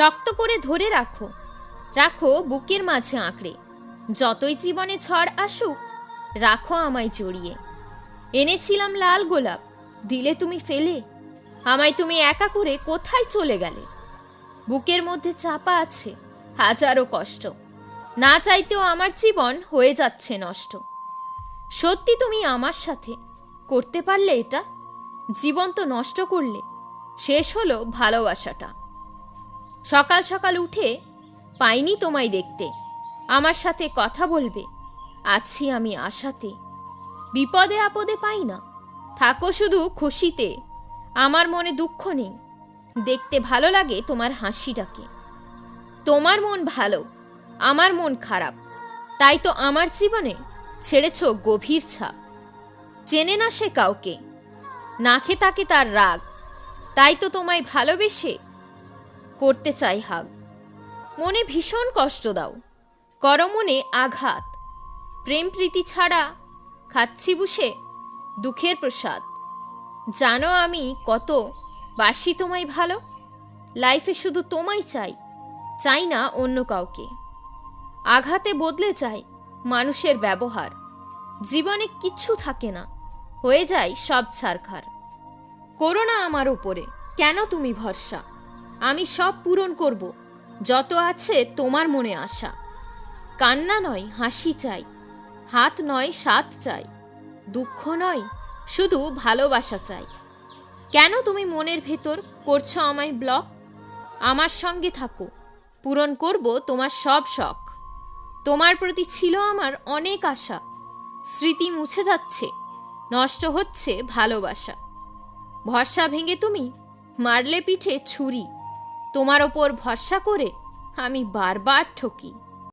শক্ত করে ধরে রাখো। রাখো বুকের মাঝে আঁকড়ে। যতই জীবনে ঝড় আসুক, রাখো আমায় জড়িয়ে। এনেছিলাম লাল গোলাপ, দিলে তুমি ফেলে। আমায় তুমি একা করে কোথায় চলে গেলে? বুকের মধ্যে চাপা আছে হাজারো কষ্ট। না চাইতেও আমার জীবন হয়ে যাচ্ছে নষ্ট। সত্যি তুমি আমার সাথে। করতে পারলে এটা? জীবন তো নষ্ট করলে। শেষ হলো ভালোবাসাটা। সকাল সকাল উঠে পাইনি তোমায় দেখতে। আমার সাথে কথা বলবে। আছি আমি আশাতে। বিপদে আপদে পাই না। থাকো শুধু খুশিতে। আমার মনে দুঃখ নেই। দেখতে ভালো লাগে তোমার হাসিটাকে। তোমার মন ভালো, আমার মন খারাপ। তাই তো আমার জীবনে ছেড়েছ গভীর ছাপ। চেনে না সে কাউকে। নাকে তাকে তার রাগ। তাই তো তোমায় ভালোবেসে করতে চাই হাগ। মনে ভীষণ কষ্ট দাও। করো মনে আঘাত। প্রেম প্রীতি ছাড়া খাচ্ছি বুসে দুঃখের প্রসাদ। জানো আমি কত বাসি তোমায় ভালো? লাইফে শুধু তোমায় চাই চাই না অন্য কাউকে। আঘাতে বদলে যায় মানুষের ব্যবহার। জীবনে কিচ্ছু থাকে না, হয়ে যায় সব ছারখার। করো না আমার ওপরে কেন তুমি ভরসা? আমি সব পূরণ করব। যত আছে তোমার মনে আশা। কান্না নয়, হাসি চাই। হাত নয় সাথ চাই। দুঃখ নয়, শুধু ভালোবাসা চাই। কেন তুমি মনের ভেতর করছ আমায় ব্লক? আমার সঙ্গে থাকো। পূরণ করব তোমার সব শখ। তোমার প্রতি ছিল আমার অনেক আশা। স্মৃতি মুছে যাচ্ছে। নষ্ট হচ্ছে ভালোবাসা। ভরসা ভেঙে তুমি মারলে পিঠে ছুরি। তোমার ওপর ভরসা করে আমি বারবার ঠকি।